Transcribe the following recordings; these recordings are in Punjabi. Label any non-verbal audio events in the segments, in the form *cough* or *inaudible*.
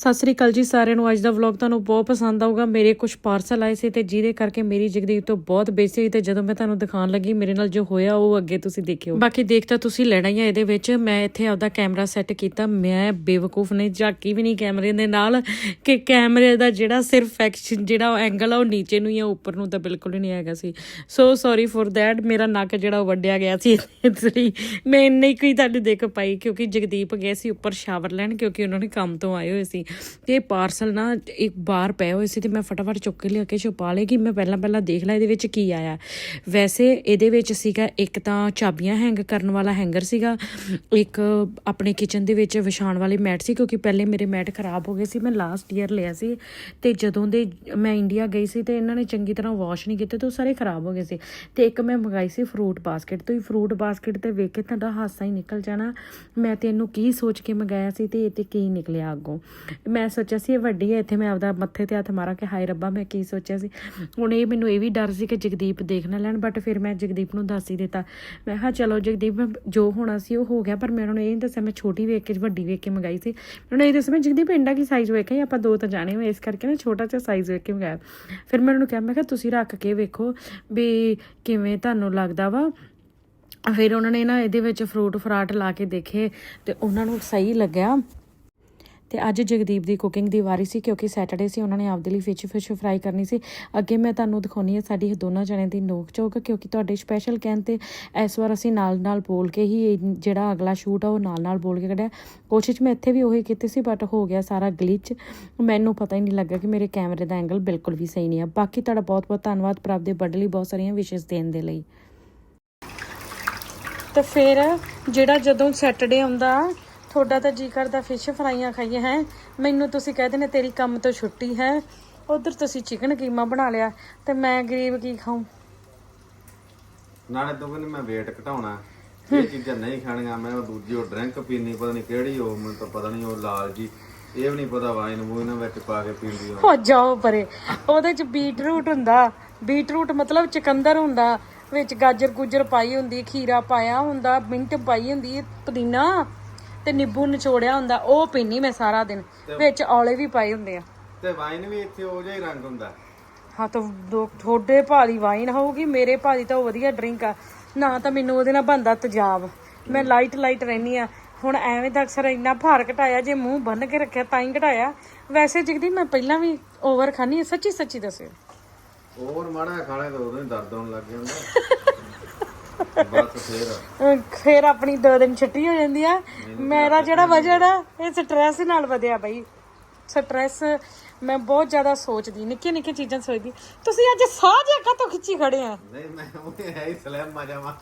ਸਤਿ ਸ੍ਰੀ ਅਕਾਲ ਜੀ ਸਾਰਿਆਂ ਨੂੰ। ਅੱਜ ਦਾ ਵਲੌਗ ਤੁਹਾਨੂੰ ਬਹੁਤ ਪਸੰਦ ਆਊਗਾ। ਮੇਰੇ ਕੁਝ ਪਾਰਸਲ ਆਏ ਸੀ ਤੇ ਜਿਹਦੇ ਕਰਕੇ ਮੇਰੀ ਜਗਦੀਪ ਤੋਂ ਬਹੁਤ ਬੇਸੀ ਹੋਈ ਤੇ ਜਦੋਂ ਮੈਂ ਤੁਹਾਨੂੰ ਦਿਖਾਣ ਲੱਗੀ, ਮੇਰੇ ਨਾਲ ਜੋ ਹੋਇਆ ਉਹ ਅੱਗੇ ਤੁਸੀਂ ਦੇਖਿਓ। ਬਾਕੀ ਦੇਖ ਤਾਂ ਤੁਸੀਂ ਲੈਣਾ ਹੀ ਆ ਇਹਦੇ ਵਿੱਚ। ਮੈਂ ਇੱਥੇ ਆਪਦਾ ਕੈਮਰਾ ਸੈੱਟ ਕੀਤਾ। ਮੈਂ ਬੇਵਕੂਫ ਨੇ ਝਾਕੀ ਵੀ ਨਹੀਂ ਕੈਮਰੇ ਦੇ ਨਾਲ ਕਿ ਕੈਮਰੇ ਦਾ ਜਿਹੜਾ ਸਿਰਫ ਐਕਸ਼ਨ ਜਿਹੜਾ ਉਹ ਐਂਗਲ ਆ, ਉਹ ਨੀਚੇ ਨੂੰ ਹੀ ਆ, ਉੱਪਰ ਨੂੰ ਤਾਂ ਬਿਲਕੁਲ ਹੀ ਨਹੀਂ ਹੈਗਾ ਸੀ। ਸੋ ਸੌਰੀ ਫੋਰ ਦੈਟ ਮੇਰਾ ਨੱਕ ਜਿਹੜਾ ਉਹ ਵੱਡਿਆ ਗਿਆ ਸੀ। ਇਸ ਮੈਂ ਇੰਨੇ ਕੋਈ ਤੁਹਾਨੂੰ ਦੇਖ ਪਾਈ ਕਿਉਂਕਿ ਜਗਦੀਪ ਗਏ ਸੀ ਉੱਪਰ ਸ਼ਾਵਰ ਲੈਣ ਕਿਉਂਕਿ ਉਹਨਾਂ ਨੇ ਕੰਮ ਤੋਂ ਆਏ ਹੋਏ ਸੀ। ਤੇ ਪਾਰਸਲ ਨਾ ਇੱਕ ਬਾਹਰ ਪਏ ਹੋਏ ਸੀ ਤੇ ਮੈਂ ਫਟਾਫਟ ਚੁੱਕ ਕੇ ਲਿਆ ਕੇ ਛੁਪਾ ਲਏ ਕਿ ਮੈਂ ਪਹਿਲਾਂ ਪਹਿਲਾਂ ਦੇਖ ਲਾ ਇਹਦੇ ਵਿੱਚ ਕੀ ਆਇਆ। ਵੈਸੇ ਇਹਦੇ ਵਿੱਚ ਸੀਗਾ, ਇੱਕ ਤਾਂ ਚਾਬੀਆਂ ਹੈਂਗ ਕਰਨ ਵਾਲਾ ਹੈਂਗਰ ਸੀਗਾ, ਇੱਕ ਆਪਣੇ ਕਿਚਨ ਦੇ ਵਿੱਚ ਵਿਛਾਉਣ ਵਾਲੀ ਮੈਟ ਸੀ ਕਿਉਂਕਿ ਪਹਿਲੇ ਮੇਰੇ ਮੈਟ ਖਰਾਬ ਹੋ ਗਏ ਸੀ, ਮੈਂ ਲਾਸਟ ਈਅਰ ਲਿਆ ਸੀ ਤੇ ਜਦੋਂ ਦੇ ਮੈਂ ਇੰਡੀਆ ਗਈ ਸੀ ਤੇ ਇਹਨਾਂ ਨੇ ਚੰਗੀ ਤਰ੍ਹਾਂ ਵਾਸ਼ ਨਹੀਂ ਕੀਤੇ ਤੇ ਉਹ ਸਾਰੇ ਖਰਾਬ ਹੋ ਗਏ ਸੀ। ਤੇ ਇੱਕ ਮੈਂ ਮੰਗਾਈ ਸੀ ਫਰੂਟ ਬਾਸਕਟ ਤੋਂ ਹੀ ਫਰੂਟ ਬਾਸਕਟ ਤੇ ਵੇਖ ਕੇ ਤੁਹਾਡਾ ਹਾਸਾ ਹੀ ਨਿਕਲ ਜਾਣਾ। ਮੈਂ ਤੇ ਇਹਨੂੰ ਕੀ ਸੋਚ ਕੇ ਮੰਗਾਇਆ ਸੀ ਤੇ ਇਹ ਤੇ ਕੀ ਨਿਕਲਿਆ ਅੱਗੋਂ। ਮੈਂ ਸੋਚਿਆ ਸੀ ਇਹ ਵੱਡੀ ਹੈ ਇੱਥੇ ਮੈਂ ਆਪਦਾ ਮੱਥੇ ਤੇ ਹੱਥ ਮਾਰਾਂ ਕਿ ਹਾਏ ਰੱਬਾ ਮੈਂ ਕੀ ਸੋਚਿਆ ਸੀ। ਹੁਣ ਇਹ ਮੈਨੂੰ ਇਹ ਵੀ ਡਰ ਸੀ ਕਿ ਜਗਦੀਪ ਦੇਖ ਨਾ ਲੈਣ ਬਟ ਫਿਰ ਮੈਂ ਜਗਦੀਪ ਨੂੰ ਦੱਸ ਹੀ ਦਿੱਤਾ। ਮੈਂ ਕਿਹਾ ਚਲੋ ਜਗਦੀਪ ਜੋ ਹੋਣਾ ਸੀ ਉਹ ਹੋ ਗਿਆ ਪਰ ਮੈਂ ਉਹਨਾਂ ਨੂੰ ਇਹ ਨਹੀਂ ਦੱਸਿਆ ਮੈਂ ਛੋਟੀ ਵੇਖ ਕੇ ਵੱਡੀ ਵੇਖ ਕੇ ਮੰਗਾਈ ਸੀ। ਉਹਨੂੰ ਇਹ ਦੱਸਿਆ ਮੈਂ ਜਗਦੀਪ ਇੰਡਾ ਕੀ ਸਾਈਜ਼ ਵੇਖਿਆ? ਸੀ, ਆਪਾਂ ਦੋ ਤਾਂ ਜਾਣੇ ਹੋਏ ਇਸ ਕਰਕੇ ਨਾ ਛੋਟਾ ਜਿਹਾ ਸਾਈਜ਼ ਵੇਖ ਕੇ ਮੰਗਾਇਆ। ਫਿਰ ਮੈਂ ਉਹਨਾਂ ਨੂੰ ਕਿਹਾ ਮੈਂ ਕਿਹਾ ਤੁਸੀਂ ਰੱਖ ਕੇ ਵੇਖੋ ਵੀ ਕਿਵੇਂ ਤੁਹਾਨੂੰ ਲੱਗਦਾ ਵਾ। ਫਿਰ ਉਹਨਾਂ ਨੇ ਨਾ ਇਹਦੇ ਵਿੱਚ ਫਰੂਟ ਫਰਾਟ ਲਾ ਕੇ ਦੇਖੇ ਤੇ ਉਹਨਾਂ ਨੂੰ ਸਹੀ ਲੱਗਿਆ। ਤੇ ਅੱਜ ਜਗਦੀਪ ਦੀ ਕੁਕਿੰਗ ਦੀ ਵਾਰੀ ਸੀ ਕਿਉਂਕਿ ਸੈਟਰਡੇ ਸੀ, ਉਹਨਾਂ ਨੇ ਆਪਦੇ ਲਈ ਫਿਸ਼ ਫਿਸ਼ ਫਰਾਈ ਕਰਨੀ ਸੀ। ਅੱਗੇ ਮੈਂ ਤੁਹਾਨੂੰ ਦਿਖਾਉਣੀ ਹੈ ਸਾਡੀ ਦੋਨਾਂ ਜਣੇ ਦੀ ਨੋਕ ਚੋਕ ਕਿਉਂਕਿ ਤੁਹਾਡੇ ਸਪੈਸ਼ਲ ਕਹਿਣ ਤੇ ਇਸ ਵਾਰ ਅਸੀਂ ਨਾਲ ਨਾਲ ਬੋਲ ਕੇ ਹੀ ਇਹ ਜਿਹੜਾ ਅਗਲਾ ਸ਼ੂਟ ਆ, ਉਹ ਨਾਲ ਨਾਲ ਬੋਲ ਕੇ ਕੱਢਿਆ। ਕੋਸ਼ਿਸ਼ ਮੈਂ ਇੱਥੇ ਵੀ ਉਹੀ ਕੀਤੀ ਸੀ ਬਟ ਹੋ ਗਿਆ ਸਾਰਾ ਗਲਿਚ ਮੈਨੂੰ ਪਤਾ ਹੀ ਨਹੀਂ ਲੱਗਾ ਕਿ ਮੇਰੇ ਕੈਮਰੇ ਦਾ ਐਂਗਲ ਬਿਲਕੁਲ ਵੀ ਸਹੀ ਨਹੀਂ ਆ। ਬਾਕੀ ਤੁਹਾਡਾ ਬਹੁਤ ਬਹੁਤ ਧੰਨਵਾਦ ਪ੍ਰਭ ਦੇ ਬਰਥਡੇ ਲਈ ਬਹੁਤ ਸਾਰੀਆਂ ਵਿਸ਼ੇਸ ਦੇਣ ਦੇ ਲਈ। ਤਾਂ ਫਿਰ ਜਿਹੜਾ ਜਦੋਂ ਸੈਟਰਡੇ ਆਉਂਦਾ ਤੁਹਾਡਾ ਤਾਂ ਜੀ ਕਰਦਾ ਫਿਸ਼ ਫਰਾਈਆਂ ਖਾਈਏ ਹੈ। ਮੈਨੂੰ ਤੁਸੀਂ ਕਹਿ ਦਿੰਦੇ ਤੇਰੀ ਕੰਮ ਤੋਂ ਛੁੱਟੀ ਹੈ। ਉਧਰ ਤੁਸੀਂ ਚਿਕਨ ਕੀਮਾ ਬਣਾ ਲਿਆ ਤੇ ਮੈਂ ਗਰੀਬ ਕੀ ਖਾਉਂ ਨਾਲੇ ਤੂੰ ਕਹਿੰਦੀ ਮੈਂ weight ਘਟਾਉਣਾ। ਇਹ ਚੀਜ਼ਾਂ ਨਹੀਂ ਖਾਣੀਆਂ ਮੈਂ ਉਹ ਦੂਜੀ ਉਹ ਡਰਿੰਕ ਪੀਣੀ ਪਤਾ ਨਹੀਂ ਕਿਹੜੀ ਉਹ ਮੈਨੂੰ ਤਾਂ ਪਤਾ ਨਹੀਂ ਉਹ ਲਾਲ ਜੀ। ਇਹ ਵੀ ਨਹੀਂ ਪਤਾ ਵਾਈਨ ਮੂੰਹ ਵਿੱਚ ਪਾ ਕੇ ਪੀਂਦੀ ਉਹ। ਹੋ ਜਾਓ ਪਰੇ। ਉਹਦੇ ਚ ਬੀਟਰੂਟ ਹੁੰਦਾ। ਬੀਟਰੂਟ ਮਤਲਬ ਚਕੰਦਰ ਹੁੰਦਾ ਵਿੱਚ ਗਾਜਰ ਗੁਜਰ ਪਾਈ ਹੁੰਦੀ ਖੀਰਾ ਪਾਇਆ ਹੁੰਦਾ ਮਿੰਟ ਪਾਈ ਹੁੰਦੀ ਪੁਦੀਨਾ। ਤੇ ਨਿੰਬੂ ਨਿਚੋੜਿਆ ਹੁੰਦਾ ਉਹ ਪੀਨੀ ਮੈਂ ਸਾਰਾ ਦਿਨ। ਵਿੱਚ ਔਲੇ ਵੀ ਪਾਏ ਹੁੰਦੇ ਆ। ਤੇ ਵਾਈਨ ਵੀ ਇੱਥੇ ਉਹ ਜਿਹਾ ਹੀ ਰੰਗ ਹੁੰਦਾ। ਹਾਂ ਤਾਂ ਦੋ ਥੋੜੇ ਭਾਲੀ ਵਾਈਨ ਹੋਊਗੀ ਮੇਰੇ ਭਾਲੀ ਤਾਂ ਉਹ ਵਧੀਆ ਡਰਿੰਕ ਆ। ਨਾ ਤਾਂ ਮੈਨੂੰ ਉਹਦੇ ਨਾਲ ਬੰਦਾ ਤੇਜ਼ਾਬ। ਮੈਂ ਲਾਈਟ ਲਾਈਟ ਰਹਿਨੀ ਆ। ਹੁਣ ਐਵੇਂ ਤਾਂ ਅਕਸਰ ਇੰਨਾ ਭਾਰ ਘਟਾਇਆ ਜੇ ਮੂੰਹ ਬੰਨ ਕੇ ਰੱਖਿਆ ਤਾਂ ਹੀ ਘਟਾਇਆ। ਵੈਸੇ ਜਿਗਦੀ ਮੈਂ ਪਹਿਲਾਂ ਵੀ ਓਵਰ ਖਾਣੀ ਸੱਚੀ ਸੱਚੀ ਦੱਸਿਓ। ਹੋਰ ਮਾੜਾ ਖਾਣੇ ਤਾਂ ਉਦੋਂ ਹੀ ਦਰਦ ਹੋਣ ਲੱਗ ਜਾਂਦਾ। *laughs* ਬਸ ਫੇਰ। ਫਿਰ ਆਪਣੀ ਦੋ ਦਿਨ ਛੁੱਟੀ ਹੋ ਜਾਂਦੀ ਆ। ਮੇਰਾ ਜਿਹੜਾ ਵਜਨ ਆ ਇਹ ਸਟ੍ਰੈਸ ਨਾਲ ਵਧਿਆ ਬਈ। ਸਟ੍ਰੈਸ ਮੈਂ ਬਹੁਤ ਜ਼ਿਆਦਾ ਸੋਚਦੀ ਨਿੱਕੀਆਂ ਨਿੱਕੀਆਂ ਚੀਜ਼ਾਂ ਸੋਚਦੀ। ਤੁਸੀਂ ਅੱਜ ਸਾਹ ਜਿਹਾ ਕਾਹਤੋਂ ਖਿੱਚੀ ਖੜੇ ਆ? ਨਹੀਂ ਮੈਂ ਉਹ ਹੈ ਹੀ ਸਲੈਮ ਮਜਾ ਮਾ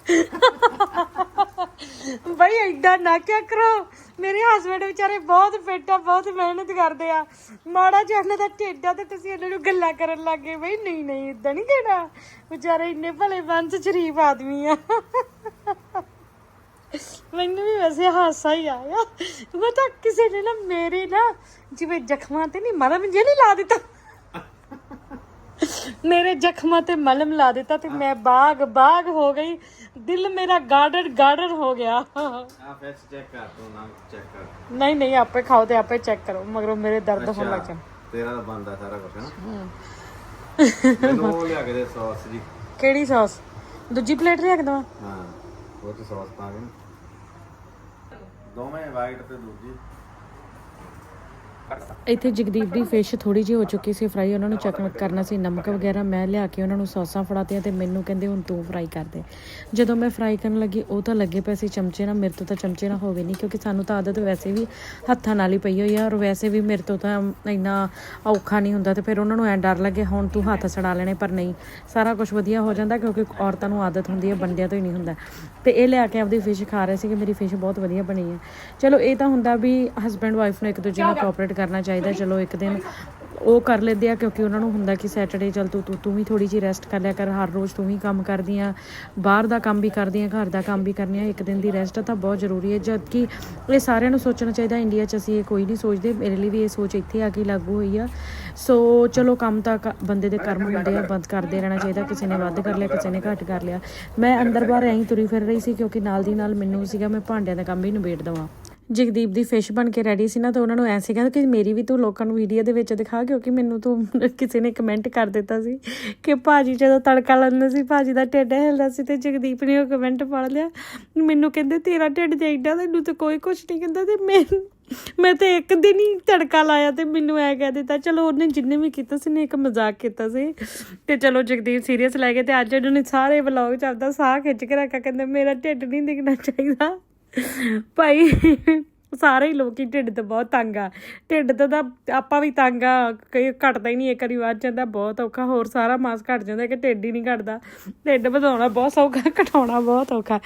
ਬਈ ਐਡਾ ਨਾ ਕਿਆ ਕਰੋ। ਮੇਰੇ ਹਸਬੰਡ ਵਿਚਾਰੇ ਬਹੁਤ ਫਿੱਟ ਆ, ਬਹੁਤ ਮਿਹਨਤ ਕਰਦੇ ਆ। ਮਾੜਾ ਜਿਹਾ ਉਹਨਾਂ ਦਾ ਢਿੱਡ ਆ ਤੇ ਤੁਸੀਂ ਇਹਨਾਂ ਨੂੰ ਗੱਲਾਂ ਕਰਨ ਲੱਗੇ ਬਈ ਨਹੀਂ ਨਹੀਂ ਇਦਾਂ ਨਹੀਂ ਕਹਿਣਾ। ਵਿਚਾਰੇ ਇੰਨੇ ਭਲੇ ਬੰਦ ਸ਼ਰੀਫ ਆਦਮੀ ਆ। ਮੈਨੂੰ ਵੀ ਵੈਸੇ ਹਾਸਾ ਹੀ ਆਇਆ। ਮੈਂ ਤਾਂ ਕਿਸੇ ਨੇ ਨਾ ਮੇਰੇ ਨਾ ਜਿਵੇਂ ਜ਼ਖਮਾਂ ਤੇ ਨਹੀਂ ਮਲਮ ਜਿਹੜੀ ਲਾ ਦਿੱਤਾ। ਮੇਰੇ ਜ਼ਖਮਾਂ ਤੇ ਮਲਮ ਲਾ ਦਿੱਤਾ ਤੇ ਮੈਂ ਬਾਗ ਬਾਗ ਹੋ ਗਈ। ਦਿਲ ਮੇਰਾ ਗਾਰਡਨ ਗਾਰਡਨ ਹੋ ਗਿਆ। ਆ ਫੈਕਸ ਚੈੱਕ ਕਰ ਤੂੰ ਨਾ ਚੈੱਕ ਕਰ। ਨਹੀਂ ਨਹੀਂ ਆਪੇ ਖਾਓ ਤੇ ਆਪੇ ਚੈੱਕ ਕਰੋ ਮਗਰੋਂ ਮੇਰੇ ਦਰਦ ਹੋਣ ਲੱਗ ਜਾਣ। ਤੇਰਾ ਤਾਂ ਬੰਦਾ ਸਾਰਾ ਕੁਝ ਨਾ ਮੈਨੂੰ ਉਹ ਲਿਆ ਕੇ ਦੇ ਸੌਸ ਜੀ। ਕਿਹੜੀ ਸੌਸ? ਦੂਜੀ ਪਲੇਟ ਲਿਆ ਕੇ ਦਵਾਂ? ਹਾਂ ਉਹ ਤੇ ਸੌਸ ਪਾ ਕੇ ਨਾ। ਦੋਵੇਂ ਵਾਈਟ ਤੇ ਦੂਜੀ। ਇੱਥੇ ਜਗਦੀਪ ਦੀ ਫਿਸ਼ ਥੋੜੀ ਜਿਹੀ ਹੋ ਚੁੱਕੀ ਸੀ ਫਰਾਈ ਉਹਨਾਂ ਨੂੰ ਚੈੱਕ ਕਰਨਾ ਸੀ ਨਮਕ ਵਗੈਰਾ ਮੈਂ ਲਿਆ ਕੇ ਉਹਨਾਂ ਨੂੰ ਸੌਸਾਂ ਫੜਾਤੀਆਂ ਤੇ ਮੈਨੂੰ ਕਹਿੰਦੇ ਹੁਣ ਤੂੰ ਫਰਾਈ ਕਰ ਦੇ। ਜਦੋਂ ਮੈਂ ਫਰਾਈ ਕਰਨ ਲੱਗੀ ਉਹ ਤਾਂ ਲੱਗੇ ਪਏ ਸੀ ਚਮਚੇ ਨਾਲ ਮੇਰੇ ਤੋਂ ਤਾਂ ਚਮਚੇ ਨਾਲ ਹੋਵੇ ਨਹੀਂ ਕਿਉਂਕਿ ਸਾਨੂੰ ਤਾਂ ਆਦਤ ਵੈਸੇ ਵੀ ਹੱਥਾਂ ਨਾਲ ਹੀ ਪਈ ਹੋਈ ਆ ਔਰ ਵੈਸੇ ਵੀ ਮੇਰੇ ਤੋਂ ਤਾਂ ਇੰਨਾ ਔਖਾ ਨਹੀਂ ਹੁੰਦਾ ਤੇ ਫਿਰ ਉਹਨਾਂ ਨੂੰ ਐ ਡਰ ਲੱਗੇ ਹੁਣ ਤੂੰ ਹੱਥ ਸੜਾ ਲੈਣੇ ਪਰ ਨਹੀਂ ਸਾਰਾ ਕੁਝ ਵਧੀਆ ਹੋ ਜਾਂਦਾ ਕਿਉਂਕਿ ਔਰਤਾਂ ਨੂੰ ਆਦਤ ਹੁੰਦੀ ਹੈ ਬੰਦਿਆਂ ਤੋਂ ਹੀ ਨਹੀਂ ਹੁੰਦਾ। ਤੇ ਇਹ ਲਿਆ ਕੇ ਆਪਦੀ ਫਿਸ਼ ਖਾ ਰਹੇ ਸੀ ਕਿ ਮੇਰੀ ਫਿਸ਼ ਬਹੁਤ ਵਧੀਆ ਬਣੀ ਹੈ ਚਲੋ ਇਹ ਤਾਂ ਹੁੰਦਾ ਵੀ ਹਸਬੈਂਡ ਵਾਈਫ ਨੂੰ ਇੱਕ ਦੂਜੇ ਨਾਲ ਕੋਆਪਰੇਟ ਕਰਨਾ ਚਾਹੀਦਾ, ਚਲੋ ਇੱਕ ਦਿਨ ਉਹ ਕਰ ਲੈਂਦੇ ਆ, ਕਿਉਂਕਿ ਉਹਨਾਂ ਨੂੰ ਹੁੰਦਾ ਕਿ ਸੈਟਰਡੇ ਚਲ ਤੂੰ ਤੂੰ ਤੂੰ ਵੀ ਥੋੜੀ ਜਿਹੀ ਰੈਸਟ ਕਰ ਲਿਆ ਕਰ, ਹਰ ਰੋਜ਼ ਤੂੰ ਵੀ ਕੰਮ ਕਰਦੀ ਆ ਬਾਹਰ ਦਾ ਕੰਮ ਵੀ ਕਰਦੀ ਆ ਘਰ ਦਾ ਕੰਮ ਵੀ ਕਰਨੀ ਆ ਇੱਕ ਦਿਨ ਦੀ ਰੈਸਟ ਤਾਂ ਬਹੁਤ ਜ਼ਰੂਰੀ ਹੈ ਜਦ ਕਿ ਇਹ ਸਾਰਿਆਂ ਨੂੰ ਸੋਚਣਾ ਚਾਹੀਦਾ ਇੰਡੀਆ 'ਚ ਅਸੀਂ ਇਹ ਕੋਈ ਨਹੀਂ ਸੋਚਦੇ, ਮੇਰੇ ਲਈ ਵੀ ਇਹ ਸੋਚ ਇੱਥੇ ਆ ਕੇ ਲਾਗੂ ਹੋਈ ਆ। ਸੋ ਚਲੋ ਕੰਮ ਤਾਂ ਕ- ਬੰਦੇ ਦੇ ਕਰਮ ਹੁੰਦੇ ਆ, ਬੰਦ ਕਰਦੇ ਰਹਿਣਾ ਚਾਹੀਦਾ, ਕਿਸੇ ਨੇ ਵੱਧ ਕਰ ਲਿਆ, ਕਿਸੇ ਨੇ ਘੱਟ ਕਰ ਲਿਆ। ਮੈਂ ਅੰਦਰ ਬਾਹਰ ਐਂ ਹੀ ਤੁਰੀ ਫਿਰ ਰਹੀ ਸੀ, ਕਿਉਂਕਿ ਨਾਲ ਦੀ ਨਾਲ ਮੈਨੂੰ ਸੀਗਾ, ਮੈਂ ਭਾਂਡਿਆਂ ਦਾ ਕੰਮ ਵੀ ਨਿਬੇੜ ਦਵਾਂ। ਜਗਦੀਪ ਦੀ ਫਿਸ਼ ਬਣ ਕੇ ਰੈਡੀ ਸੀ ਨਾ, ਤਾਂ ਉਹਨਾਂ ਨੂੰ ਐਂ ਸੀਗਾ ਕਿ ਮੇਰੀ ਵੀ ਤੂੰ ਲੋਕਾਂ ਨੂੰ ਵੀਡੀਓ ਦੇ ਵਿੱਚ ਦਿਖਾ, ਕਿਉਂਕਿ ਮੈਨੂੰ ਤੂੰ *laughs* ਕਿਸੇ ਨੇ ਕਮੈਂਟ ਕਰ ਦਿੱਤਾ ਸੀ ਕਿ ਭਾਜੀ ਜਦੋਂ ਤੜਕਾ ਲਾਉਂਦੇ ਸੀ, ਭਾਜੀ ਦਾ ਢਿੱਡ ਹਿਲਦਾ ਸੀ ਤੇ ਜਗਦੀਪ ਨੇ ਉਹ ਕਮੈਂਟ ਪੜ ਲਿਆ। ਮੈਨੂੰ ਕਹਿੰਦੇ, ਤੇਰਾ ਢਿੱਡ ਜਾਈਦਾ ਤੈਨੂੰ ਤਾਂ ਕੋਈ ਕੁਝ ਨਹੀਂ ਕਹਿੰਦਾ ਤੇ ਮੈਂ ਮੈਂ ਤੇ ਇੱਕ ਦਿਨ ਹੀ ਤੜਕਾ ਲਾਇਆ ਤੇ ਮੈਨੂੰ ਐ ਕਹਿ ਦਿੱਤਾ, ਚਲੋ ਉਹਨੇ ਜਿੰਨੇ ਵੀ ਕੀਤਾ ਸੀ ਨੇ ਇੱਕ ਮਜ਼ਾਕ ਕੀਤਾ ਸੀ। ਤੇ ਚਲੋ ਜਗਦੀਪ ਸੀਰੀਅਸ ਲੈ ਗਏ ਤੇ ਅੱਜ ਉਹਨਾਂ ਸਾਰੇ ਵਲੌਗ ਚ ਆਪਦਾ ਸਾਹ ਖਿੱਚ ਕੇ ਰੱਖਿਆ, ਕਹਿੰਦੇ, ਮੇਰਾ ਢਿੱਡ ਨਹੀਂ ਦਿਖਣਾ ਚਾਹੀਦਾ। ਭਾਈ, ਸਾਰੇ ਹੀ ਲੋਕੀ ਢਿੱਡ ਤੋਂ ਬਹੁਤ ਤੰਗ ਆ। ਢਿੱਡ ਤੋਂ ਤਾਂ ਆਪਾਂ ਵੀ ਤੰਗ ਆ, ਕਈ ਘਟਦਾ ਹੀ ਨਹੀਂ, ਇੱਕ ਵਾਰੀ ਵੱਧ ਜਾਂਦਾ, ਬਹੁਤ ਔਖਾ। ਹੋਰ ਸਾਰਾ ਮਾਸ ਘਟ ਜਾਂਦਾ ਕਿ ਢਿੱਡ ਹੀ ਨਹੀਂ ਘਟਦਾ। ਢਿੱਡ ਵਧਾਉਣਾ ਬਹੁਤ ਸੌਖਾ, ਘਟਾਉਣਾ ਬਹੁਤ ਔਖਾ।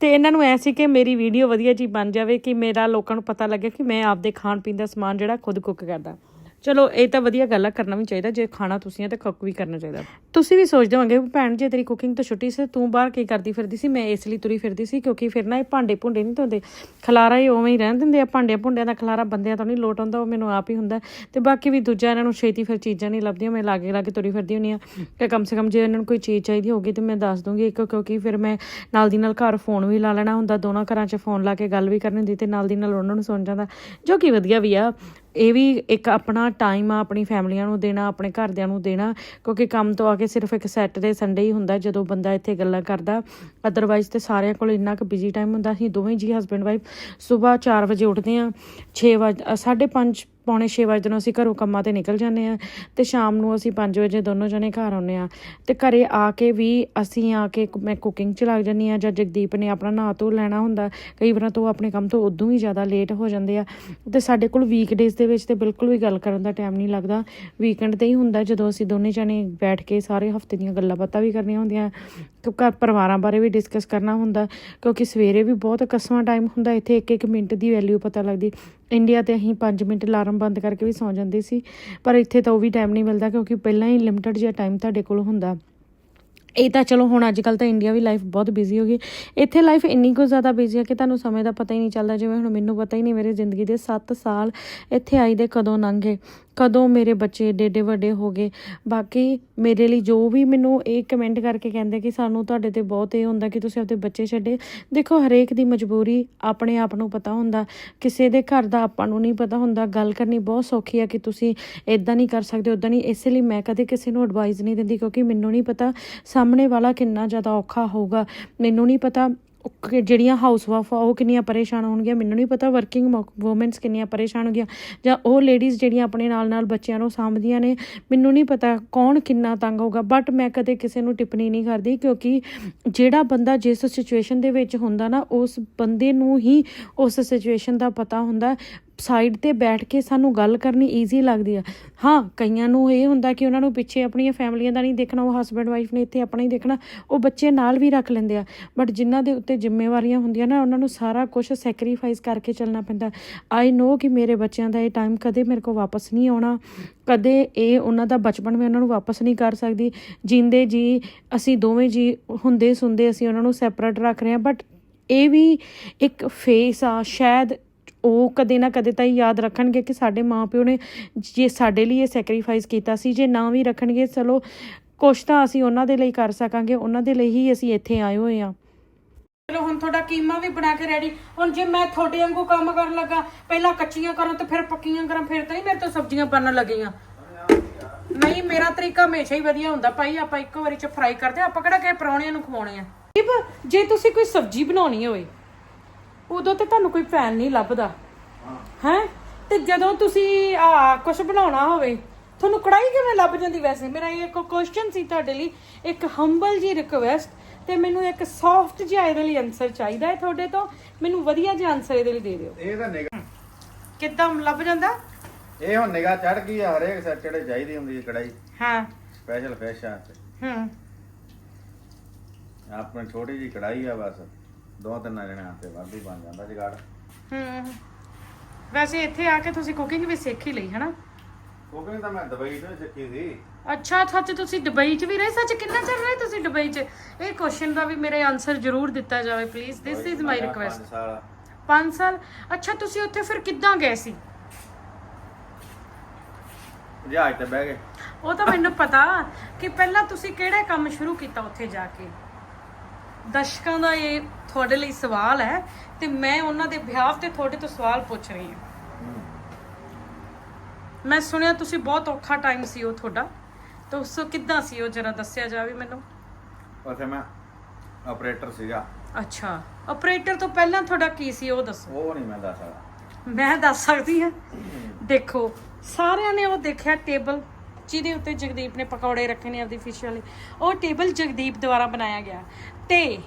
ਤੇ ਇਹਨਾਂ ਨੂੰ ਐ ਸੀ ਕਿ ਮੇਰੀ ਵੀਡੀਓ ਵਧੀਆ ਜੀ ਬਣ ਜਾਵੇ ਕਿ ਮੇਰਾ ਲੋਕਾਂ ਨੂੰ ਪਤਾ ਲੱਗੇ ਕਿ ਮੈਂ ਆਪਦੇ ਖਾਣ ਪੀਣ ਦਾ ਸਮਾਨ ਜਿਹੜਾ ਖੁਦ ਕੁੱਕ ਕਰਦਾ। ਚਲੋ, ਇਹ ਤਾਂ ਵਧੀਆ ਗੱਲ ਆ, ਕਰਨਾ ਵੀ ਚਾਹੀਦਾ, ਜੇ ਖਾਣਾ ਤੁਸੀਂ ਆ ਤਾਂ ਕੁੱਕ ਵੀ ਕਰਨਾ ਚਾਹੀਦਾ। ਤੁਸੀਂ ਵੀ ਸੋਚਦੇ ਹੋਵੋਗੇ ਵੀ ਭੈਣ ਜੇ ਤੇਰੀ ਕੁਕਿੰਗ ਤੋਂ ਛੁੱਟੀ ਸੀ, ਤੂੰ ਬਾਹਰ ਕੀ ਕਰਦੀ ਫਿਰਦੀ ਸੀ? ਮੈਂ ਇਸ ਲਈ ਤੁਰੀ ਫਿਰਦੀ ਸੀ, ਕਿਉਂਕਿ ਫਿਰ ਨਾ ਇਹ ਭਾਂਡੇ ਭੁੰਡੇ ਨਹੀਂ ਧੋਂਦੇ। ਖਲਾਰਾ ਹੀ ਉਵੇਂ ਹੀ ਰਹਿਣ ਦਿੰਦੇ ਆ ਭਾਂਡੇ ਭੁੰਡਿਆਂ ਦਾ ਖਲਾਰਾ ਬੰਦਿਆਂ ਤੋਂ ਨਹੀਂ ਲੋਟ ਆਉਂਦਾ, ਉਹ ਮੈਨੂੰ ਆਪ ਹੀ ਹੁੰਦਾ। ਤੇ ਬਾਕੀ ਵੀ ਦੂਜਾ ਇਹਨਾਂ ਨੂੰ ਛੇਤੀ ਫਿਰ ਚੀਜ਼ਾਂ ਨਹੀਂ ਲੱਭਦੀਆਂ, ਮੈਂ ਲਾਗੇ ਲਾਗੇ ਤੁਰੀ ਫਿਰਦੀ ਹੁੰਦੀ ਆ। ਕਿ ਕਮ ਸੇ ਕਮ ਜੇ ਇਹਨਾਂ ਨੂੰ ਕੋਈ ਚੀਜ਼ ਚਾਹੀਦੀ ਹੋਗੀ ਤੇ ਮੈਂ ਦੱਸ ਦੂੰਗੀ ਇੱਕ, ਕਿਉਂਕਿ ਫਿਰ ਮੈਂ ਨਾਲ ਦੀ ਨਾਲ ਘਰ ਫੋਨ ਵੀ ਲਾ ਲੈਣਾ ਹੁੰਦਾ, ਦੋਨਾਂ ਘਰਾਂ 'ਚ ਫੋਨ ਲਾ ਕੇ ਗੱਲ ਵੀ ਕਰਨੀ ਹੁੰਦੀ ਤੇ ਨਾਲ ਦੀ ਨਾਲ ਉਹਨਾਂ ਨੂੰ ਸੁਣ ਜਾਂਦਾ, ਜੋ ਕਿ ਵਧੀਆ ਵੀ ਆ। ਇਹ ਵੀ ਇੱਕ ਆਪਣਾ ਟਾਈਮ ਆ ਆਪਣੀ ਫੈਮਲੀਆਂ ਨੂੰ ਦੇਣਾ, ਆਪਣੇ ਘਰਦਿਆਂ ਨੂੰ ਦੇਣਾ, ਕਿਉਂਕਿ ਕੰਮ ਤੋਂ ਆ ਕੇ ਸਿਰਫ ਇੱਕ ਸੈਟਰਡੇ ਸੰਡੇ ਹੀ ਹੁੰਦਾ ਜਦੋਂ ਬੰਦਾ ਇੱਥੇ ਗੱਲਾਂ ਕਰਦਾ। ਅਦਰਵਾਈਜ਼ ਤੇ ਸਾਰਿਆਂ ਕੋਲ ਇੰਨਾ ਕੁ ਬਿਜ਼ੀ ਟਾਈਮ ਹੁੰਦਾ, ਅਸੀਂ ਦੋਵੇਂ ਜੀ ਹਸਬੈਂਡ ਵਾਈਫ ਸਵੇਰ 4 ਵਜੇ ਉੱਠਦੇ ਆ 6 ਵਜੇ 5:30 ਪੌਣੇ 6 ਵਜੇ ਨੂੰ ਅਸੀਂ ਘਰੋਂ ਕੰਮਾਂ ਤੇ ਨਿਕਲ ਜਾਂਦੇ ਆ ਤੇ ਸ਼ਾਮ ਨੂੰ ਅਸੀਂ 5 ਵਜੇ ਦੋਨੋਂ ਜਣੇ ਘਰ ਆਉਂਦੇ ਆ ਤੇ ਘਰੇ ਆ ਕੇ ਵੀ ਅਸੀਂ ਆ ਕੇ ਮੈਂ ਕੁਕਿੰਗ 'ਚ ਲੱਗ ਜਾਂਦੀ ਆ ਜਾਂ ਜਗਦੀਪ ਨੇ ਆਪਣਾ ਨਹਾ ਧੋ ਲੈਣਾ ਹੁੰਦਾ, ਕਈ ਵਾਰ ਤਾਂ ਉਹ ਆਪਣੇ ਕੰਮ ਤੋਂ ਉਦੋਂ ਹੀ ਜ਼ਿਆਦਾ ਲੇਟ ਹੋ ਜਾਂਦੇ ਆ ਤੇ ਸਾਡੇ ਕੋਲ ਵੀਕਡੇਜ਼ ਦੇ ਵਿੱਚ ਤੇ ਬਿਲਕੁਲ ਵੀ ਗੱਲ ਕਰਨ ਦਾ ਟਾਈਮ ਨਹੀਂ ਲੱਗਦਾ। ਵੀਕਐਂਡ ਤੇ ਹੀ ਹੁੰਦਾ ਜਦੋਂ ਅਸੀਂ ਦੋਨੇ ਜਣੇ ਬੈਠ ਕੇ ਸਾਰੇ ਹਫ਼ਤੇ ਦੀਆਂ ਗੱਲਾਂ ਬਾਤਾਂ ਵੀ ਕਰਨੀਆਂ ਹੁੰਦੀਆਂ, ਕਿ ਘਰ ਪਰਿਵਾਰਾਂ ਬਾਰੇ ਵੀ ਡਿਸਕਸ ਕਰਨਾ ਹੁੰਦਾ, ਕਿਉਂਕਿ ਸਵੇਰੇ ਵੀ ਬਹੁਤ ਕਸਵਾਂ ਟਾਈਮ ਹੁੰਦਾ, ਇੱਥੇ ਇੱਕ ਇੱਕ ਮਿੰਟ ਦੀ ਵੈਲਿਊ ਪਤਾ ਲੱਗਦੀ। ਇੰਡੀਆ ਤੇ ਅਸੀਂ 5 ਮਿੰਟ ਅਲਾਰਮ ਬੰਦ ਕਰਕੇ ਵੀ ਸੌਂ ਜਾਂਦੇ ਸੀ, ਪਰ ਇੱਥੇ ਤਾਂ ਉਹ ਵੀ ਟਾਈਮ ਨਹੀਂ ਮਿਲਦਾ ਕਿਉਂਕਿ ਪਹਿਲਾਂ ਹੀ ਲਿਮਟਿਡ ਜਿਹਾ ਟਾਈਮ ਤੁਹਾਡੇ ਕੋਲ ਹੁੰਦਾ। ਇਹ ਤਾਂ ਚਲੋ ਹੁਣ ਅੱਜ ਕੱਲ ਤਾਂ ਇੰਡੀਆ ਵੀ ਲਾਈਫ ਬਹੁਤ ਬਿਜ਼ੀ ਹੋ ਗਈ। ਇੱਥੇ ਲਾਈਫ ਇੰਨੀ ਕੁ ਜ਼ਿਆਦਾ ਬਿਜ਼ੀ ਹੈ ਕਿ ਤੁਹਾਨੂੰ ਸਮੇਂ ਦਾ ਪਤਾ ਹੀ ਨਹੀਂ ਚੱਲਦਾ, ਜਿਵੇਂ ਹੁਣ ਮੈਨੂੰ ਪਤਾ ਹੀ ਨਹੀਂ ਮੇਰੇ ਜ਼ਿੰਦਗੀ ਦੇ 7 ਸਾਲ ਇੱਥੇ ਆਈ ਦੇ ਕਦੋਂ ਲੰਘੇ। ਕਦੋਂ ਮੇਰੇ ਬੱਚੇ ਏਡੇ ਏਡੇ ਵੱਡੇ ਹੋ ਗਏ। ਬਾਕੀ ਮੇਰੇ ਲਈ ਜੋ ਵੀ ਮੈਨੂੰ ਇਹ ਕਮੈਂਟ ਕਰਕੇ ਕਹਿੰਦੇ ਕਿ ਸਾਨੂੰ ਤੁਹਾਡੇ ਤੇ ਬਹੁਤ ਇਹ ਹੁੰਦਾ ਕਿ ਤੁਸੀਂ ਆਪਣੇ ਬੱਚੇ ਛੱਡੇ। ਦੇਖੋ, ਹਰੇਕ ਦੀ ਮਜਬੂਰੀ ਆਪਣੇ ਆਪ ਨੂੰ ਪਤਾ ਹੁੰਦਾ। ਕਿਸੇ ਦੇ ਘਰ ਦਾ ਆਪਾਂ ਨੂੰ ਨਹੀਂ ਪਤਾ ਹੁੰਦਾ। ਗੱਲ ਕਰਨੀ ਬਹੁਤ ਸੌਖੀ ਹੈ ਕਿ ਤੁਸੀਂ ਇਦਾਂ ਨਹੀਂ ਕਰ ਸਕਦੇ ਉਦਾਂ ਨਹੀਂ। ਇਸੇ ਲਈ ਮੈਂ ਕਦੇ ਕਿਸੇ ਨੂੰ ਐਡਵਾਈਸ ਨਹੀਂ ਦਿੰਦੀ ਕਿਉਂਕਿ ਮੈਨੂੰ ਨਹੀਂ ਪਤਾ ਸਾਹਮਣੇ ਵਾਲਾ ਕਿੰਨਾ ਜ਼ਿਆਦਾ ਔਖਾ ਹੋਊਗਾ। ਮੈਨੂੰ ਨਹੀਂ ਪਤਾ ਜਿਹੜੀਆਂ ਹਾਊਸ ਵਾਈਫ ਆ, ਉਹ ਕਿੰਨੀਆਂ ਪਰੇਸ਼ਾਨ ਹੋਣਗੀਆਂ, ਮੈਨੂੰ ਨਹੀਂ ਪਤਾ ਵਰਕਿੰਗ ਵੂਮਨਸ ਕਿੰਨੀਆਂ ਪਰੇਸ਼ਾਨ ਹੋਣਗੀਆਂ, ਜਾਂ ਉਹ ਲੇਡੀਜ਼ ਜਿਹੜੀਆਂ ਆਪਣੇ ਨਾਲ ਨਾਲ ਬੱਚਿਆਂ ਨੂੰ ਸਾਂਭਦੀਆਂ ਨੇ, ਮੈਨੂੰ ਨਹੀਂ ਪਤਾ ਕੌਣ ਕਿੰਨਾ ਤੰਗ ਹੋਊਗਾ ਬਟ ਮੈਂ ਕਦੇ ਕਿਸੇ ਨੂੰ ਟਿੱਪਣੀ ਨਹੀਂ ਕਰਦੀ, ਕਿਉਂਕਿ ਜਿਹੜਾ ਬੰਦਾ ਜਿਸ ਸਿਚੁਏਸ਼ਨ ਦੇ ਵਿੱਚ ਹੁੰਦਾ ਨਾ, ਉਸ ਬੰਦੇ ਨੂੰ ਹੀ ਉਸ ਸਿਚੁਏਸ਼ਨ ਦਾ ਪਤਾ ਹੁੰਦਾ ਸਾਈਡ ਤੇ ਬੈਠ ਕੇ ਸਾਨੂੰ ਗੱਲ ਕਰਨੀ ਈਜ਼ੀ ਲੱਗਦੀ ਆ। ਹਾਂ, ਕਈਆਂ ਨੂੰ ਇਹ ਹੁੰਦਾ ਕਿ ਉਹਨਾਂ ਨੂੰ ਪਿੱਛੇ ਆਪਣੀਆਂ ਫੈਮਲੀਆਂ ਦਾ ਨਹੀਂ ਦੇਖਣਾ, ਉਹ ਹਸਬੰਡ ਵਾਈਫ ਨੇ ਇੱਥੇ ਆਪਣਾ ਹੀ ਦੇਖਣਾ, ਉਹ ਬੱਚੇ ਨਾਲ ਵੀ ਰੱਖ ਲੈਂਦੇ ਆ। ਬਟ ਜਿਨ੍ਹਾਂ ਦੇ ਉੱਤੇ ਜ਼ਿੰਮੇਵਾਰੀਆਂ ਹੁੰਦੀਆਂ ਨਾ, ਉਹਨਾਂ ਨੂੰ ਸਾਰਾ ਕੁਝ ਸੈਕਰੀਫਾਈਸ ਕਰਕੇ ਚੱਲਣਾ ਪੈਂਦਾ। ਆਈ ਨੋ ਕਿ ਮੇਰੇ ਬੱਚਿਆਂ ਦਾ ਇਹ ਟਾਈਮ ਕਦੇ ਮੇਰੇ ਕੋਲ ਵਾਪਸ ਨਹੀਂ ਆਉਣਾ। ਕਦੇ ਇਹ ਉਹਨਾਂ ਦਾ ਬਚਪਨ ਮੈਂ ਉਹਨਾਂ ਨੂੰ ਵਾਪਸ ਨਹੀਂ ਕਰ ਸਕਦੀ। ਜਿੰਦੇ ਜੀ, ਅਸੀਂ ਦੋਵੇਂ ਜੀ ਹੁੰਦੇ ਸੁੰਦੇ ਅਸੀਂ ਉਹਨਾਂ ਨੂੰ ਸੈਪਰੇਟ ਰੱਖ ਰਹੇ ਹਾਂ। ਬਟ ਇਹ ਵੀ ਇੱਕ ਫੇਸ ਆ, ਸ਼ਾਇਦ ਉਹ ਕਦੇ ਨਾ ਕਦੇ ਤਾਂ ਯਾਦ ਰੱਖਣਗੇ ਕਿ ਸਾਡੇ ਮਾਪਿਓ ਨੇ ਜੇ ਸਾਡੇ ਲਈ ਇਹ ਸੈਕਰੀਫਾਈਸ ਕੀਤਾ ਸੀ ਜੇ ਨਾ ਵੀ ਰੱਖਣਗੇ ਚਲੋ ਕੁਛ ਤਾਂ ਅਸੀਂ ਉਹਨਾਂ ਦੇ ਲਈ ਕਰ ਸਕਾਂਗੇ ਉਹਨਾਂ ਦੇ ਲਈ ਹੀ ਅਸੀਂ ਇੱਥੇ ਆਏ ਹੋਏ ਆ ਚਲੋ ਹੁਣ ਤੁਹਾਡਾ ਕੀਮਾ ਵੀ ਬਣਾ ਕੇ ਰੈਡੀ ਹੁਣ ਜੇ ਮੈਂ ਤੁਹਾਡੇ ਵਾਂਗੂ ਕੰਮ ਕਰਨ ਲੱਗਾ ਪਹਿਲਾਂ ਕੱਚੀਆਂ ਕਰਾਂ ਤੇ ਫਿਰ ਪੱਕੀਆਂ ਕਰਾਂ ਫਿਰ ਤਾਂ ਨਹੀਂ ਮੇਰੇ ਤੋਂ ਸਬਜ਼ੀਆਂ ਬਣਨ ਲੱਗੀਆਂ। ਨਹੀਂ ਮੇਰਾ ਤਰੀਕਾ ਹਮੇਸ਼ਾ ਹੀ ਵਧੀਆ ਹੁੰਦਾ। ਭਾਈ ਆਪਾਂ ਇੱਕੋ ਵਾਰੀ ਚ ਫਰਾਈ ਕਰਦੇ ਹਾਂ, ਆਪਾਂ ਕਿਹੜਾ ਕਿਸੇ ਪਰੌਣਿਆਂ ਨੂੰ ਖਵਾਉਣੇ ਆ? ਜੇ ਤੁਸੀਂ ਕੋਈ ਸਬਜ਼ੀ ਬਣਾਉਣੀ ਹੋਵੇ ਉਦੋਂ ਤੇ ਤੁਹਾਨੂੰ ਕੋਈ ਫੈਨ ਨਹੀਂ ਲੱਭਦਾ। ਹੈ? ਤੇ ਜਦੋਂ ਤੁਸੀਂ ਆ ਕੁਝ ਬਣਾਉਣਾ ਹੋਵੇ ਤੁਹਾਨੂੰ ਕੜਾਈ ਕਿਵੇਂ ਲੱਭ ਜਾਂਦੀ ਵੈਸੇ? ਮੇਰਾ ਇਹ ਇੱਕ ਕੁਐਸਚਨ ਸੀ ਤੁਹਾਡੇ ਲਈ ਇੱਕ ਹੰਬਲ ਜੀ ਰਿਕਵੈਸਟ ਤੇ ਮੈਨੂੰ ਇੱਕ ਸੌਫਟ ਜਿਹਾ ਇਹਦੇ ਲਈ ਆਨਸਰ ਚਾਹੀਦਾ ਹੈ ਤੁਹਾਡੇ ਤੋਂ। ਮੈਨੂੰ ਵਧੀਆ ਜਿਹਾ ਆਨਸਰ ਇਹਦੇ ਲਈ ਦੇ ਦਿਓ। ਇਹ ਤਾਂ ਨਿਗਾ ਕਿੱਦਾਂ ਲੱਭ ਜਾਂਦਾ? ਇਹ ਹੁਣ ਨਿਗਾ ਚੜ ਗਈ ਆ ਹਰੇਕ ਸੈਟਰਡੇ ਚਾਹੀਦੀ ਹੁੰਦੀ ਹੈ ਕੜਾਈ ਹਾਂ। ਸਪੈਸ਼ਲ ਫਿਸ਼ ਤੇ। ਹੂੰ। ਆਪਣੀ ਛੋਟੀ ਜੀ ਕੜਾਈ ਆ ਬਸ। ਦੋ ਤਿੰਨ ਜਣਿਆਂ ਤੇ ਵਾਧੂ ਬਣ ਜਾਂਦਾ ਜਗਾੜ। ਹੂੰ ਵੈਸੇ ਇੱਥੇ ਆ ਕੇ ਤੁਸੀਂ ਕੁਕਿੰਗ ਵੀ ਸਿੱਖ ਹੀ ਲਈ ਹਨਾ? ਕੁਕਿੰਗ ਤਾਂ ਮੈਂ ਦੁਬਈ ਤੋਂ ਹੀ ਸਿੱਖੀ ਸੀ। ਅੱਛਾ ਸੱਚ ਤੁਸੀਂ ਦੁਬਈ 'ਚ ਵੀ ਰਹੇ? ਸੱਚ ਕਿੰਨਾ ਚਿਰ ਰਹੇ ਤੁਸੀਂ ਦੁਬਈ 'ਚ? ਇਹ ਕੁਐਸਚਨ ਦਾ ਵੀ ਮੇਰੇ ਆਨਸਰ ਜ਼ਰੂਰ ਦਿੱਤਾ ਜਾਵੇ ਪਲੀਜ਼ ਥਿਸ ਇਜ਼ ਮਾਈ ਪੰਜ ਰਿਕੁਐਸਟ ਸਾਲ। 5 ਸਾਲ? ਅੱਛਾ ਤੁਸੀਂ ਉੱਥੇ ਫਿਰ ਕਿੱਦਾਂ ਗਏ ਸੀ? ਜਹਾਜ਼ ਤੇ ਬਹਿ ਗਏ। ਉਹ ਤਾਂ ਮੈਨੂੰ ਪਤਾ ਕਿ ਪਹਿਲਾਂ ਤੁਸੀਂ ਕਿਹੜੇ ਕੰਮ ਸ਼ੁਰੂ ਕੀਤਾ ਉੱਥੇ ਜਾ ਕੇ? ਦਰਸ਼ਕਾਂ ਦਾ ਇਹ ਤੁਹਾਡੇ ਲਈ ਸਵਾਲ ਹੈ ਤੇ ਮੈਂ ਉਹਨਾਂ ਦੇ ਬਿਹਾਫ ਤੇ ਤੁਹਾਡੇ ਤੋਂ ਸਵਾਲ ਪੁੱਛ ਰਹੀ ਹਾਂ। ਮੈਂ ਸੁਣਿਆ ਤੁਸੀਂ ਬਹੁਤ ਔਖਾ ਟਾਈਮ ਸੀ ਉਹ ਤੁਹਾਡਾ। ਤਾਂ ਉਸ ਕਿੱਦਾਂ ਸੀ ਉਹ ਜਰਾ ਦੱਸਿਆ ਜਾਵੇ ਮੈਨੂੰ? ਉੱਥੇ ਮੈਂ ਆਪਰੇਟਰ ਸੀਗਾ। ਅੱਛਾ ਆਪਰੇਟਰ ਤੋਂ ਪਹਿਲਾਂ ਤੁਹਾਡਾ ਕੀ ਸੀ ਉਹ ਦੱਸੋ? ਉਹ ਨਹੀਂ ਮੈਂ ਦੱਸ ਸਕਦਾ। ਮੈਂ ਦੱਸ ਸਕਦੀ ਹਾਂ। ਦੇਖੋ ਸਾਰਿਆਂ ਨੇ ਉਹ ਦੇਖਿਆ ਟੇਬਲ ਜਿਹਦੇ ਉੱਤੇ ਜਗਦੀਪ ਨੇ ਪਕੌੜੇ ਰੱਖੇ ਨੇ ਆਰਟੀਫੀਸ਼ੀਅਲੀ ਉਹ ਟੇਬਲ ਜਗਦੀਪ ਦੁਆਰਾ ਬਣਾਇਆ ਗਿਆ। ਤੇ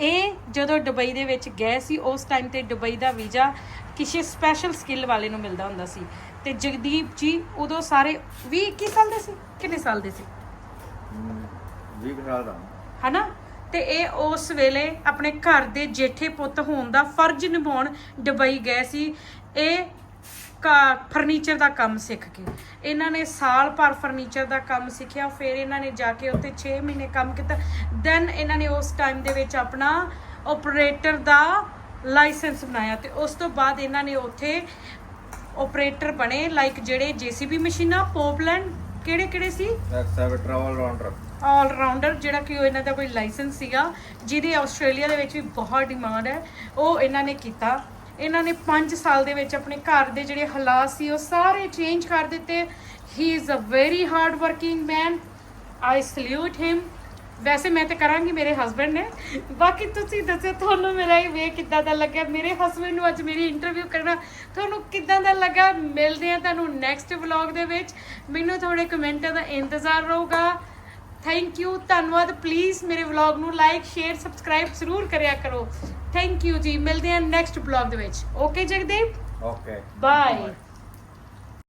ਇਹ ਜਦੋਂ ਦੁਬਈ ਦੇ ਵਿੱਚ ਗਏ ਸੀ ਉਸ ਟਾਈਮ ਤੇ ਦੁਬਈ ਦਾ ਵੀਜ਼ਾ ਕਿਸੇ ਸਪੈਸ਼ਲ ਸਕਿੱਲ ਵਾਲੇ ਨੂੰ ਮਿਲਦਾ ਹੁੰਦਾ ਸੀ। ਤੇ ਜਗਦੀਪ ਜੀ ਉਦੋਂ ਸਾਰੇ 20 21 ਸਾਲ ਦੇ ਸੀ? ਕਿੰਨੇ ਸਾਲ ਦੇ ਸੀ? 20 ਕੁ ਸਾਲ ਦਾ। ਹਨਾ? ਤੇ ਇਹ ਉਸ ਵੇਲੇ ਆਪਣੇ ਘਰ ਦੇ ਜੇਠੇ ਪੁੱਤ ਹੋਣ ਦਾ ਫਰਜ਼ ਨਿਭਾਉਣ ਦੁਬਈ ਗਏ ਸੀ। ਇਹ ਫਰਨੀਚਰ ਦਾ ਕੰਮ ਸਿੱਖ ਕੇ। ਇਹਨਾਂ ਨੇ ਸਾਲ ਭਰ ਫਰਨੀਚਰ ਦਾ ਕੰਮ ਸਿੱਖਿਆ ਫਿਰ ਇਹਨਾਂ ਨੇ ਜਾ ਕੇ ਉੱਥੇ 6 ਮਹੀਨੇ ਕੰਮ ਕੀਤਾ। ਦੈਨ ਇਹਨਾਂ ਨੇ ਉਸ ਟਾਈਮ ਦੇ ਵਿੱਚ ਆਪਣਾ ਆਪਰੇਟਰ ਦਾ ਲਾਇਸੈਂਸ ਬਣਾਇਆ ਤੇ ਉਸ ਤੋਂ ਬਾਅਦ ਇਹਨਾਂ ਨੇ ਉੱਥੇ ਆਪਰੇਟਰ ਬਣੇ ਲਾਈਕ ਜਿਹੜੇ ਜੀਸੀਬੀ ਮਸ਼ੀਨਾਂ ਪੋਪਲੈਂਡ ਕਿਹੜੇ ਕਿਹੜੇ ਸੀ ਆਲ ਰਾਉਂਡਰ ਆਲ ਰਾਉਂਡਰ ਜਿਹੜਾ ਕਿ ਉਹ ਇਹਨਾਂ ਦਾ ਕੋਈ ਲਾਇਸੈਂਸ ਸੀਗਾ ਜਿਹਦੀ ਆਸਟ੍ਰੇਲੀਆ ਦੇ ਵਿੱਚ ਵੀ ਬਹੁਤ ਡਿਮਾਂਡ ਹੈ ਉਹ ਇਹਨਾਂ ਨੇ ਕੀਤਾ। ਇਹਨਾਂ ਨੇ 5 ਸਾਲ ਦੇ ਵਿੱਚ ਆਪਣੇ ਘਰ ਦੇ ਜਿਹੜੇ ਹਾਲਾਤ ਸੀ, ਉਹ ਸਾਰੇ ਚੇਂਜ ਕਰ ਦਿੱਤੇ। He is a very hard working man I salute him ਵੈਸੇ ਮੈਂ ਤੇ ਕਰਾਂਗੀ, ਮੇਰੇ ਹਸਬੰਡ ਨੇ। ਬਾਕੀ ਤੁਸੀਂ ਦੱਸੋ, ਤੁਹਾਨੂੰ ਮੇਰਾ ਇਹ ਵੇ ਕਿੱਦਾਂ ਦਾ ਲੱਗਿਆ? ਮੇਰੇ ਹਸਬੰਡ ਨੂੰ ਅੱਜ ਮੇਰੀ ਇੰਟਰਵਿਊ ਕਰਨਾ, ਤੁਹਾਨੂੰ ਕਿੱਦਾਂ ਦਾ ਲੱਗਾ? ਮਿਲਦੇ ਆ ਤੁਹਾਨੂੰ ਨੈਕਸਟ ਵਲੌਗ ਦੇ ਵਿੱਚ। ਮੈਨੂੰ ਤੁਹਾਡੇ ਕਮੈਂਟਾਂ ਦਾ ਇੰਤਜ਼ਾਰ ਰਹੂਗਾ। ਥੈਂਕ ਯੂ ਧੰਨਵਾਦ. ਪਲੀਜ਼ ਮੇਰੇ ਵਲੌਗ ਨੂੰ ਲਾਈਕ ਸ਼ੇਅਰ ਸਬਸਕ੍ਰਾਈਬ ਜ਼ਰੂਰ ਕਰਿਆ ਕਰੋ। ਥੈਂਕ ਯੂ ਜੀ। ਮਿਲਦੇ ਹਾਂ ਨੈਕਸਟ ਵਲੌਗ ਦੇ ਵਿੱਚ। ਓਕੇ ਜਗਦੀਪ? Okay bye